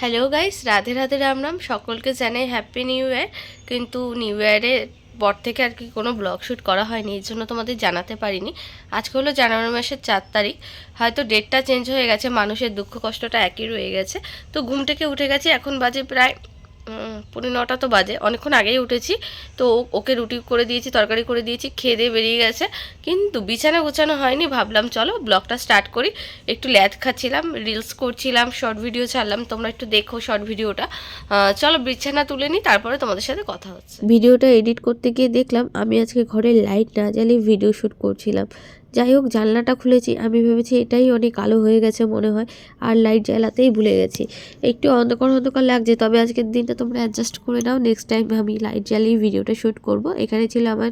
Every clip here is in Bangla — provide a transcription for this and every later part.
Hello guys Radhe Radhe, Ram Ram. সকলকে জানাই হ্যাপি নিউ ইয়ার কিন্তু নিউ ইয়ারের পর থেকে আর কি কোনো ব্লগ শ্যুট করা হয়নি এর জন্য তোমাদের জানাতে পারিনি। আজকে হলো জানুয়ারি মাসের চার তারিখ। হয়তো ডেটটা চেঞ্জ হয়ে গেছে, মানুষের দুঃখ কষ্টটা একই রয়ে গেছে। তো ঘুম থেকে উঠে গেছি, এখন বাজে প্রায় উম, পৌনে নটা তো বাজে। অনেকক্ষণ আগেই উঠেছি তো ওকে রুটি করে দিয়েছি তরকারি করে দিয়েছি খেয়ে দিয়ে বেরিয়ে গেছে। কিন্তু বিছানা গোছানো হয়নি ভাবলাম চলো ব্লগটা স্টার্ট করি। একটু ল্যাদ খাচ্ছিলাম রিলস করছিলাম শর্ট ভিডিও ছাড়লাম তোমরা একটু দেখো শর্ট ভিডিওটা। চলো বিছানা তুলে নিই তারপরে তোমাদের সাথে কথা হচ্ছে। ভিডিওটা এডিট করতে গিয়ে দেখলাম আমি আজকে ঘরে লাইট না জ্বালিয়ে ভিডিও শ্যুট করছিলাম। যাই হোক জানলাটা খুলেছি। আমি ভেবেছি এটাই অনেক আলো হয়ে গেছে মনে হয়, আর লাইট জ্বালাতেই ভুলে গেছি। একটু অন্ধকার অন্ধকার লাগছে, তবে আজকের দিনটা তোমরা অ্যাডজাস্ট করে নাও। নেক্সট টাইম আমি লাইট জ্বালিয়ে ভিডিওটা শ্যুট করব। এখানে ছিল আমার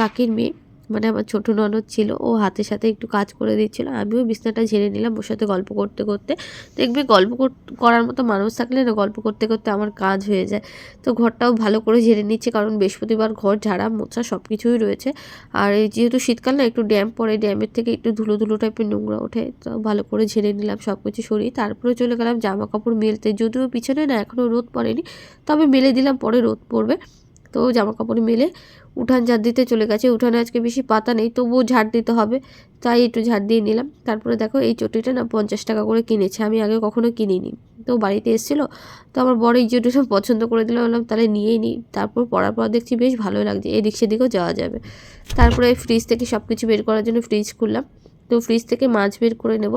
কাকির মেয়ে। মানে আমার ছোটো ননদ ছিল, ও হাতের সাথে একটু কাজ করে দিচ্ছিল, আমিও বিছনাটা ঝেড়ে নিলাম ওর সাথে গল্প করতে করতে। দেখবে গল্প কর- করার মতো মানুষ থাকলে না গল্প করতে করতে আমার কাজ হয়ে যায়। তো ঘরটাও ভালো করে ঝেড়ে নিচ্ছে, কারণ বৃহস্পতিবার ঘর, ঝাড়া, মোছা সব কিছুই রয়েছে। আর এই যেহেতু শীতকাল না, একটু ড্যাম পড়ে, ড্যামের থেকে একটু ধুলো ধুলো টাইপের নোংরা ওঠে, তো ভালো করে ঝেড়ে নিলাম সব কিছু সরিয়ে, তারপরে চলে গেলাম জামা কাপড় মেলতে। যদিও পিছনে না এখনও রোদ পড়েনি, তবে মেলে দিলাম, পরে রোদ পড়বে। তো জামা কাপড় মেলে উঠান ঝাড় দিতে চলে গেছে। উঠানে আজকে বেশি পাতা নেই, তবুও ঝাড় দিতে হবে। তাই একটু ঝাড় দিয়ে নিলাম। তারপরে দেখো এই চটিটা না পঞ্চাশ টাকা করে কিনেছে। আমি আগে কখনো কিনিনি। তো বাড়িতে এসেছিল, তো আমার বড় এই চটিটা পছন্দ করে দিলাম বললাম, তাহলে নিয়েই নিই তারপর পরার পর দেখছি বেশ ভালোই লাগছে। এদিক সেদিকেও যাওয়া যাবে। তারপরে ফ্রিজ থেকে সব কিছু বের করার জন্য ফ্রিজ খুললাম। তো ফ্রিজ থেকে মাছ বের করে নেব।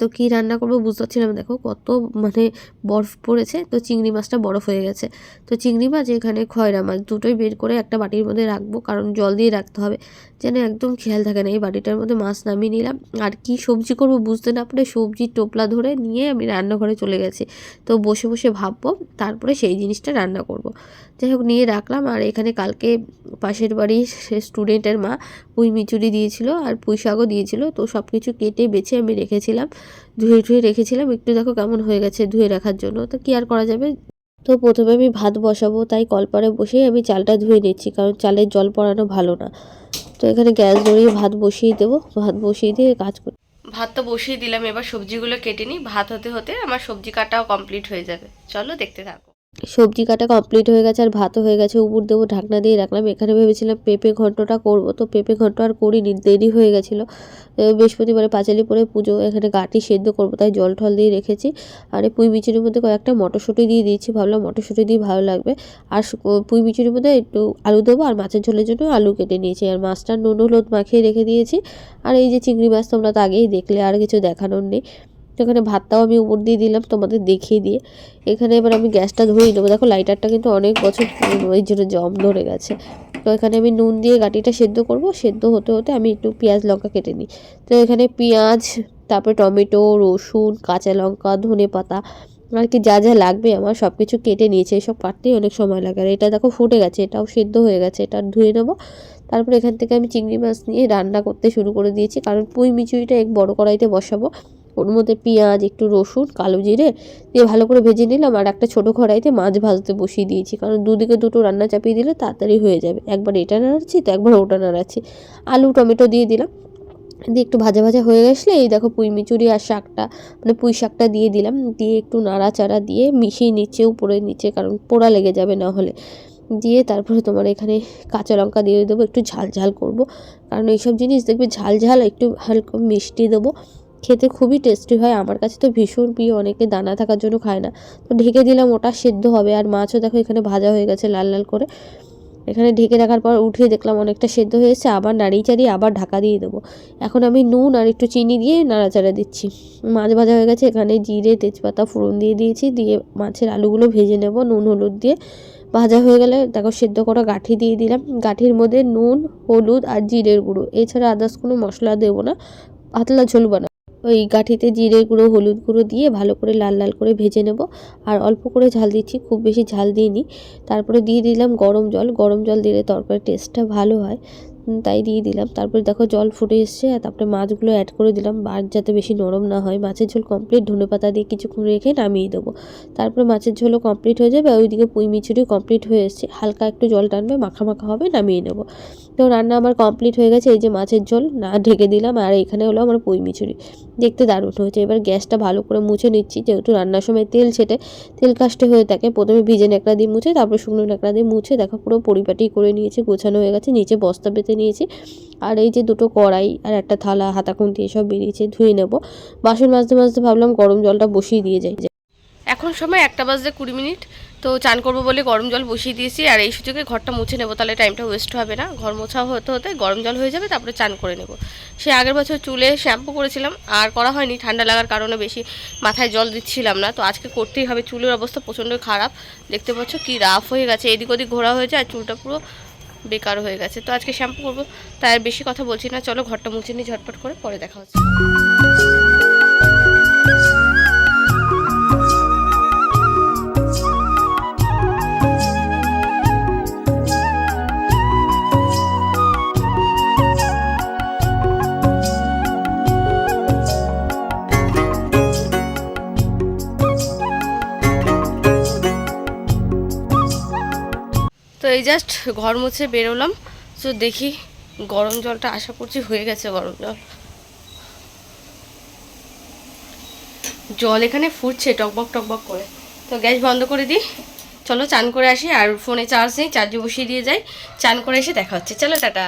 তো কী রান্না করব বুঝতে পারছিলাম দেখো কত মানে বরফ পড়েছে, তো চিংড়ি মাছটা বরফ হয়ে গেছে। তো চিংড়ি মাছ এখানে খয়রা মাছ দুটোই বের করে একটা বাটির মধ্যে রাখব, কারণ জল দিয়ে রাখতে হবে। যেন একদম খেয়াল থাকে না, এই বাটিটার মধ্যে মাছ নামিয়ে নিলাম। আর কি সবজি করব বুঝতে না পারে সবজির টোপলা ধরে নিয়ে আমি রান্নাঘরে চলে গেছি। তো বসে বসে ভাববো, তারপরে সেই জিনিসটা রান্না করব। যাই হোক নিয়ে রাখলাম, আর এখানে কালকে পাশের বাড়ির সে স্টুডেন্টের মা পুঁই মিচুরি দিয়েছিল আর পুঁই শাকও দিয়েছিল। তো সব কিছু কেটে বেছে আমি রেখেছিলাম, ধুয়ে ধুয়ে রেখেছিলাম। একটু দেখো কেমন হয়ে গেছে ধুয়ে রাখার জন্য। তো কি আর করা যাবে? তো প্রথমে আমি ভাত বসাবো, তাই কলপারে বসেই আমি চালটা ধুয়ে নিচ্ছি, কারণ চালের জল পড়ানো ভালো না। তো এখানে গ্যাস ধরিয়ে ভাত বসিয়ে দেবো। ভাত বসিয়ে দিয়ে কাজ করি ভাত তো বসিয়ে দিলাম, এবার সবজিগুলো কেটে নিই। ভাত হতে হতে আমার সবজি কাটাও কমপ্লিট হয়ে যাবে। চলো দেখতে থাকো। সবজি কাটা কমপ্লিট হয়ে গেছে আর ভাতও হয়ে গেছে, উপর দেবো ঢাকনা দিয়ে রাখলাম। এখানে ভেবেছিলাম পেঁপে ঘন্টটা করব, তো পেঁপে ঘন্ট আর করিনি, দেরি হয়ে গেছিল। বৃহস্পতিবারে পাঁচালি পরে পুজো, এখানে গাটি সেদ্ধ করব, তাই জল ঠল দিয়ে রেখেছি। আর এই পুঁই মিচুরির মধ্যে কয়েকটা মটরশুঁটি দিয়ে দিয়েছি, ভাবলাম মটরশুঁটি দিয়ে ভালো লাগবে। আর পুঁই মিচুরির মধ্যে একটু আলু দেবো আর মাছের ঝোলের জন্য আলু কেটে নিয়েছি। আর মাছটা নুন, হলুদ মাখিয়ে রেখে দিয়েছি। আর এই যে চিংড়ি মাছ তোমরা তো আগেই দেখলে, আর কিছু দেখানোর নেই। তো এখানে ভাতটাও আমি উপর দিয়ে দিলাম, তোমাদের দেখিয়ে দিয়ে। এখানে এবার আমি গ্যাসটা ধরিয়ে নেব। দেখো লাইটারটা কিন্তু অনেক বছর এই জন্য জম ধরে গেছে। তো এখানে আমি নুন দিয়ে গাটিটা সেদ্ধ করব। সেদ্ধ হতে হতে আমি একটু পেঁয়াজ লঙ্কা কেটে নিই। তো এখানে পেঁয়াজ, তারপরে টমেটো, রসুন, কাঁচা লঙ্কা, ধনে পাতা, আর কি যা যা লাগবে আমার সব কিছু কেটে নিয়েছে। এসব কাটতেই অনেক সময় লাগে। আর এটা দেখো ফুটে গেছে, এটাও সেদ্ধ হয়ে গেছে, এটা ধুয়ে নেব। তারপরে এখান থেকে আমি চিংড়ি মাছ নিয়ে রান্না করতে শুরু করে দিয়েছি। কারণ পুঁই মিচুরিটা এক বড় কড়াইতে বসাবো। ওর মধ্যে পেঁয়াজ, একটু রসুন, কালো জিরে দিয়ে ভালো করে ভেজে নিলাম আর একটা ছোটো কড়াইতে মাছ ভাজতে বসিয়ে দিয়েছি। কারণ দুদিকে দুটো রান্না চাপিয়ে দিলে তাড়াতাড়ি হয়ে যাবে। একবার এটা নাড়াচ্ছি তো একবার ওটা নাড়াচ্ছি। আলু, টমেটো দিয়ে দিলাম। দিয়ে একটু ভাজা ভাজা হয়ে গেছলে এই দেখো পুঁই মিচুরি আর শাকটা মানে পুঁই শাকটা দিয়ে দিলাম। দিয়ে একটু নাড়াচাড়া দিয়ে মিশিয়ে নিচে উপরে নিচে, কারণ পোড়া লেগে যাবে না হলে। দিয়ে তারপরে তোমার এখানে কাঁচা লঙ্কা দিয়ে দেবো, একটু ঝাল ঝাল করব। কারণ এইসব জিনিস দেখবে ঝাল ঝাল, একটু হালকা মিষ্টি দেবো। খেতে খুবই টেস্টি হয়। আমার কাছে তো ভীষণ প্রিয়, অনেকে দানা থাকার জন্য খায় না। তো ঢেকে দিলাম, ওটা সেদ্ধ হবে। আর মাছও দেখো এখানে ভাজা হয়ে গেছে লাল লাল করে। এখানে ঢেকে রাখার পর উঠিয়ে দেখলাম অনেকটা সেদ্ধ হয়ে এসেছে। আবার নাড়িয়ে চাড়িয়ে আবার ঢাকা দিয়ে দেবো। এখন আমি নুন আর একটু চিনি দিয়ে নাড়াচাড়া দিচ্ছি। মাছ ভাজা হয়ে গেছে, এখানে জিরে, তেজপাতা, ফোড়ন দিয়ে দিয়েছি। দিয়ে মাছের আলুগুলো ভেজে নেব নুন, হলুদ দিয়ে। ভাজা হয়ে গেলে দেখো সেদ্ধ করা গাঁঠি দিয়ে দিলাম। গাঁঠির মধ্যে নুন, হলুদ আর জিরের গুঁড়ো। এছাড়া আদার্স কোনো মশলা দেবো না। পাতলা ঝোল বানা ওই গাঠিতে জিরে গুঁড়ো, হলুদ গুঁড়ো দিয়ে ভালো করে লাল লাল করে ভেজে নেব। আর অল্প করে ঝাল দিচ্ছি, খুব বেশি ঝাল দিইনি। তারপরে দিয়ে দিলাম গরম জল। গরম জল দিলে তরকারির টেস্টটা ভালো হয়। তাই দিয়ে দিলাম। তারপরে দেখো জল ফুটে এসছে আর তারপরে মাছগুলো অ্যাড করে দিলাম। মাছ যাতে বেশি নরম না হয়, মাছের ঝোল কমপ্লিট ধনে পাতা দিয়ে কিছুক্ষণ রেখে নামিয়ে দেবো। তারপরে মাছের ঝোলও কমপ্লিট হয়ে যাবে ওইদিকে পুঁই মিচুরি কমপ্লিট হয়ে এসছে। হালকা একটু জল টানবে, মাখা মাখা হবে, নামিয়ে নেব। তো রান্না আমার কমপ্লিট হয়ে গেছে, এই যে মাছের ঝোল, না, ঢেকে দিলাম আর এখানে হলো আমার পুঁই মিচুরি। দেখতে দারুণ হয়েছে। এবার গ্যাসটা ভালো করে মুছে নিচ্ছি, যেহেতু রান্নার সময় তেল ছেটে, তেল কাস্টে হয়ে থাকে। প্রথমে ভিজে ন্যাকড়া দিয়ে মুছে, তারপর শুকনো ন্যাকড়া দিয়ে মুছে, দেখো পুরো পরিপাটি করে নিয়েছে, গোছানো হয়ে গেছে, নিচে বস্তা পেতে নিয়েছি। আর এই যে দুটো কড়াই আর একটা থালা হাতা খুন্তি এসব বেরিয়েছে, ধুয়ে নেব। বাসন মাজতে মাজতে ভাবলাম গরম জলটা বসিয়ে দিয়ে যাই। এখন সময় একটা বাজতে কুড়ি মিনিট, তো চান করব বলে গরম জল বসিয়ে দিয়েছি। আর এই সুযোগে ঘরটা মুছে নেব, তাহলে টাইমটা ওয়েস্ট হবে না। ঘর মোছা হতে হতে গরম জল হয়ে যাবে, তারপরে চান করে নেব। সে আগের বছর চুলে শ্যাম্পু করেছিলাম, আর করা হয়নি। ঠান্ডা লাগার কারণে বেশি মাথায় জল দিচ্ছিলাম না। তো আজকে করতেই হবে, চুলের অবস্থা প্রচণ্ড খারাপ। দেখতে পাচ্ছ কি রাফ হয়ে গেছে, এদিক ওদিক ঘোরা হয়েছে, আর চুলটা পুরো বেকার হয়ে গেছে। তো আজকে শ্যাম্পু করব, তাই আর বেশি কথা বলছি না। চলো ঘরটা মুছে নিই, ঝটপট করে পরে দেখা হচ্ছে। এই জাস্ট ঘর মুছে বেরোলাম। তো দেখি গরম জলটা আশা করছি হয়ে গেছে গরম জল। জল এখানে ফুটছে টকবক টকবক করে। তো গ্যাস বন্ধ করে দিই। চলো চান করে আসি আর ফোনে চার্জ নেই, চার্জে বসিয়ে দিয়ে যাই। চান করে এসে দেখা হচ্ছে। চলো টাটা।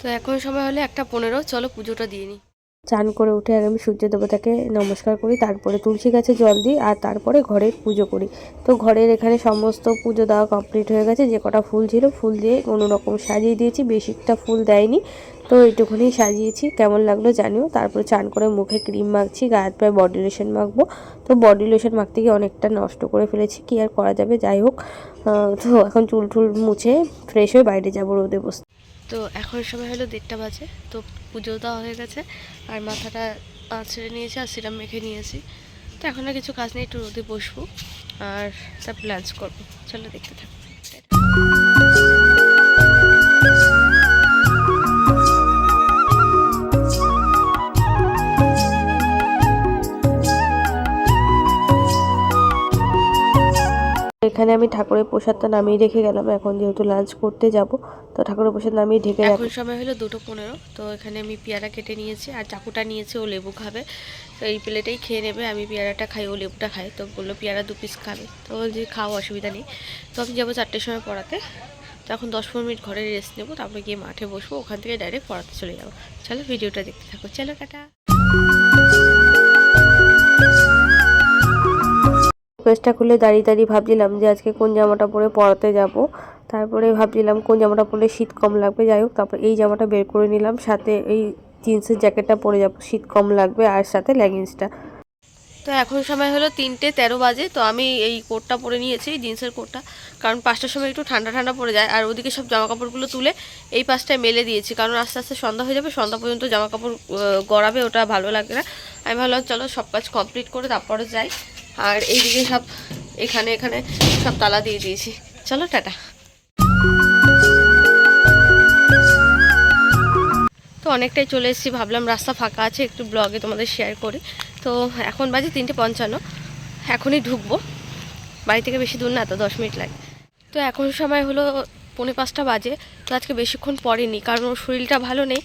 তো এখন সময় হলে একটা পনেরো, চলো পুজোটা দিয়ে নিই চান করে উঠে আগে আমি সূর্য দেবতাকে নমস্কার করি, তারপরে তুলসী গাছে জল দিই, আর তারপরে ঘরের পুজো করি। তো ঘরের এখানে সমস্ত পুজো দেওয়া কমপ্লিট হয়ে গেছে, যে কটা ফুল ছিল, ফুল দিয়ে কোনো রকম সাজিয়ে দিয়েছি, বেশিটা ফুল দেয়নি। তো এইটুকুনি সাজিয়েছি, কেমন লাগল জানিও। তারপরে চান করে মুখে ক্রিম মাখছি গায়ের পায়ে বডি লোশন মাখবো। তো বডি লোশন মাখতে গিয়ে অনেকটা নষ্ট করে ফেলেছি, কি আর করা যাবে? যাই হোক তো এখন চুল টুল মুছে ফ্রেশ হয়ে বাইরে যাব রোদে বসতে। তো এখন সময় হলো দেড়টা বাজে, তো পুজো দেওয়া হয়ে গেছে, আর মাথাটা ছেড়ে নিয়েছি আর সিরাম মেখে নিয়েছি। তো এখন আর কিছু কাজ নেই, একটু রোদে বসবো, আর তারপর লাঞ্চ করব। চলো দেখতে থাকো। এখানে আমি ঠাকুরের প্রসাদটা নামিয়ে রেখে গেলাম। এখন যেহেতু লাঞ্চ করতে যাব তো ঠাকুরের প্রসাদ নামিয়ে ঢেকে এখন সময় হলো দুটো পনেরো তো এখানে আমি পেয়ারা কেটে নিয়েছি আর চাকুটা নিয়েছি ও লেবু খাবে। তো এই প্লেটেই খেয়ে নেবে আমি পেয়ারাটা খাই ও লেবুটা খাই তো বলল পেয়ারা দু পিস খাবে। তো বলছি খাও অসুবিধা নেই। তো আমি যাব চারটের সময় পড়াতে। তো এখন দশ পনেরো মিনিট ঘরে রেস্ট নেব তারপরে গিয়ে মাঠে বসবো ওখান থেকে ডাইরেক্ট পড়াতে চলে যাব। চলো ভিডিওটা দেখতে থাকো। চলো টাটা। ড্রেসটা খুলে দাঁড়িয়ে দাঁড়িয়ে ভাবছিলাম যে আজকে কোন জামাটা পরে পড়াতে যাব। তারপরে ভাবছিলাম কোন জামাটা পরলে শীত কম লাগবে। যাই হোক, তারপর এই জামাটা বের করে নিলাম। সাথে এই জিন্সের জ্যাকেটটা পরে যাব। শীত কম লাগবে আর সাথে লেগিংসটা তো এখন সময় হলো তিনটে তেরো বাজে। তো আমি এই কোটটা পরে নিয়েছি জিন্সের কোটটা। কারণ পাঁচটার সময় একটু ঠান্ডা ঠান্ডা পড়ে যায়। আর ওদিকে সব জামা কাপড়গুলো তুলে এই পাশটায় মেলে দিয়েছি। কারণ আস্তে আস্তে সন্ধ্যা হয়ে যাবে, সন্ধ্যা পর্যন্ত জামা কাপড় গড়াবে, ওটা ভালো লাগবে না। আমি ভাবলাম, চলো সব কাজ কমপ্লিট করে তারপরে যাই। আর এইদিকে সব এখানে এখানে সব তালা দিয়ে দিয়েছি। চলো, টাটা। তো অনেকটাই চলে এসেছি, ভাবলাম রাস্তা ফাঁকা আছে, একটু ব্লগে তোমাদের শেয়ার করি। তো এখন বাজে তিনটে পঞ্চান্ন, এখনই ঢুকবো। বাড়ি থেকে বেশি দূর না, তো দশ মিনিট লাগে। তো এখন সময় হলো পৌনে পাঁচটা বাজে। তো আজকে বেশিক্ষণ পড়েনি, কারণ ওর শরীরটা ভালো নেই।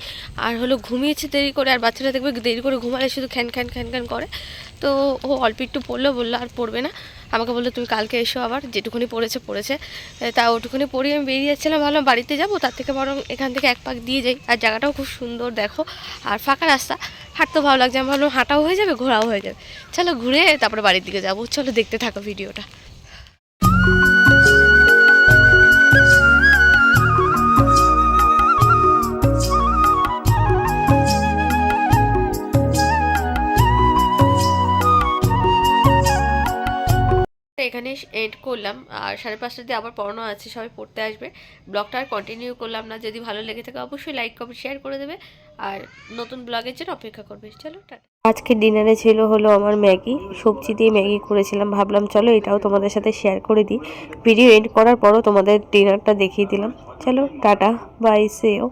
আর হলো ঘুমিয়েছে দেরি করে, আর বাচ্চারা দেখবে দেরি করে ঘুমালে শুধু খ্যান খ্যান খ্যান খ্যান করে। তো ও অল্প একটু পড়ল, বলল আর পড়বে না। আমাকে বলল, তুমি কালকে এসো আবার, যেটুকুনি পড়েছে পড়েছে। তা ওটুকুনি পড়িয়ে আমি বেরিয়ে যাচ্ছিলাম, ভাবলাম বাড়িতে যাব, তার থেকে বরং এখান থেকে এক পাক দিয়ে যাই। আর জায়গাটাও খুব সুন্দর, দেখো। আর ফাঁকা রাস্তা, হাঁটতেও ভালো লাগছে। আমি ভাবলাম হাঁটাও হয়ে যাবে, ঘোরাও হয়ে যাবে। চলো ঘুরে তারপরে বাড়ির দিকে যাব। চলো দেখতে থাকো ভিডিওটা। এন্ড করলাম। আর সাড়ে পাঁচটা দিয়ে আবার পড়ানো আছে, সবাই পড়তে আসবে। ব্লগটা আর কন্টিনিউ করলাম না। যদি ভালো লেগে থাকে অবশ্যই লাইক কমেন্ট শেয়ার করে দেবে। আর নতুন ব্লগের জন্য অপেক্ষা করবে। চলো, টাটা। আজকে ডিনারে ছিল হলো আমার ম্যাগি। সবজি দিয়ে ম্যাগি করেছিলাম। ভাবলাম চলো এটাও তোমাদের সাথে শেয়ার করে দিই। ভিডিও এন্ড করার পরও তোমাদের ডিনারটা দেখিয়ে দিলাম। চলো, টাটা। বাই সেও